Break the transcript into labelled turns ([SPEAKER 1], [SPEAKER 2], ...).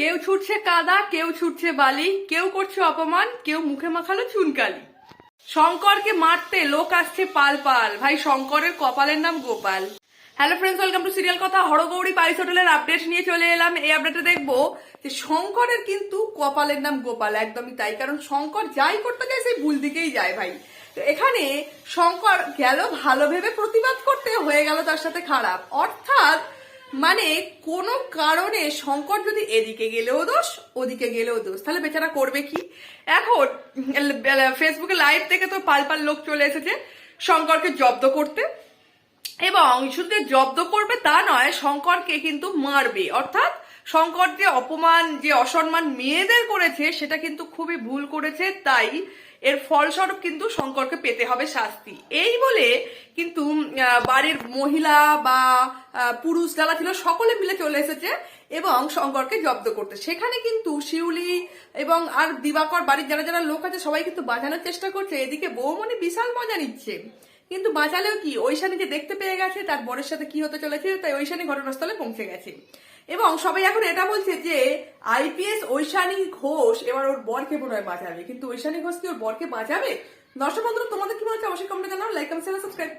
[SPEAKER 1] কেউ ছুটছে কাদা, কেউ ছুটছে বালি, কেউ করছে অপমান, কেউ মুখে মাখালো চুনকালি। শঙ্করকে মারতে লোক আসছে পাল পাল। ভাই, শঙ্করের কপালের নাম Gopal. Hello friends welcome to serial Kotha Hargouri পাইস হোটেলের আপডেট নিয়ে চলে এলাম। এই আপডেটে দেখব যে শঙ্করের কিন্তু কপালের নাম গোপাল, একদমই তাই। কারণ শঙ্কর যাই করতে যায়, সেই ভুল দিকেই যায় ভাই। এখানে শঙ্কর গেল ভালো ভেবে প্রতিবাদ করতে হয়ে গেল তার সাথে খারাপ। অর্থাৎ মানে কোনো কারণে শঙ্কর যদি এদিকে গেলেও দোষ, ওদিকে গেলেও দোষ। তাহলে বেচারা করবে কি? এখন ফেসবুকে লাইভ থেকে তো পাল পাল লোক চলে এসেছে শঙ্করকে জব্দ করতে। এবং শুধু জব্দ করবে তা নয়, শঙ্করকে কিন্তু মারবে। অর্থাৎ শঙ্কর যে অপমান, যে অসম্মান মেয়েদের করেছে, সেটা কিন্তু খুবই ভুল করেছে, তাই এর ফলস্বরূপ কিন্তু শঙ্করকে পেতে হবে শাস্তি। এই বলে কিন্তু বাড়ির মহিলা বা পুরুষ যারা ছিল, সকলে মিলে চলে এসেছে এবং শঙ্করকে জব্দ করতে। সেখানে কিন্তু শিউলি এবং আর দিবাকর বাড়ির যারা যারা লোক আছে, সবাই কিন্তু বাঁচানোর চেষ্টা করছে। এদিকে বৌমনি বিশাল মজা নিচ্ছে। কিন্তু বাঁচালেও কি? ঐশানীকে দেখতে পেয়ে গেছে, তার বরের সাথে কি হতে চলেছে, তাই ঐশানী ঘটনাস্থলে পৌঁছে গেছে। এবং সবাই এখন এটা বলছে যে আইপিএস ঐশানী ঘোষ এবার ওর বরকে মনে হয় বাঁচাবে। কিন্তু ঐশানী ঘোষ কি ওর বরকে বাঁচাবে? দর্শক বন্ধুরা, তোমাদের কি মনে হচ্ছে? অবশ্যই কমেন্টে জানাও লাইক কমেন্ট সাবস্ক্রাইব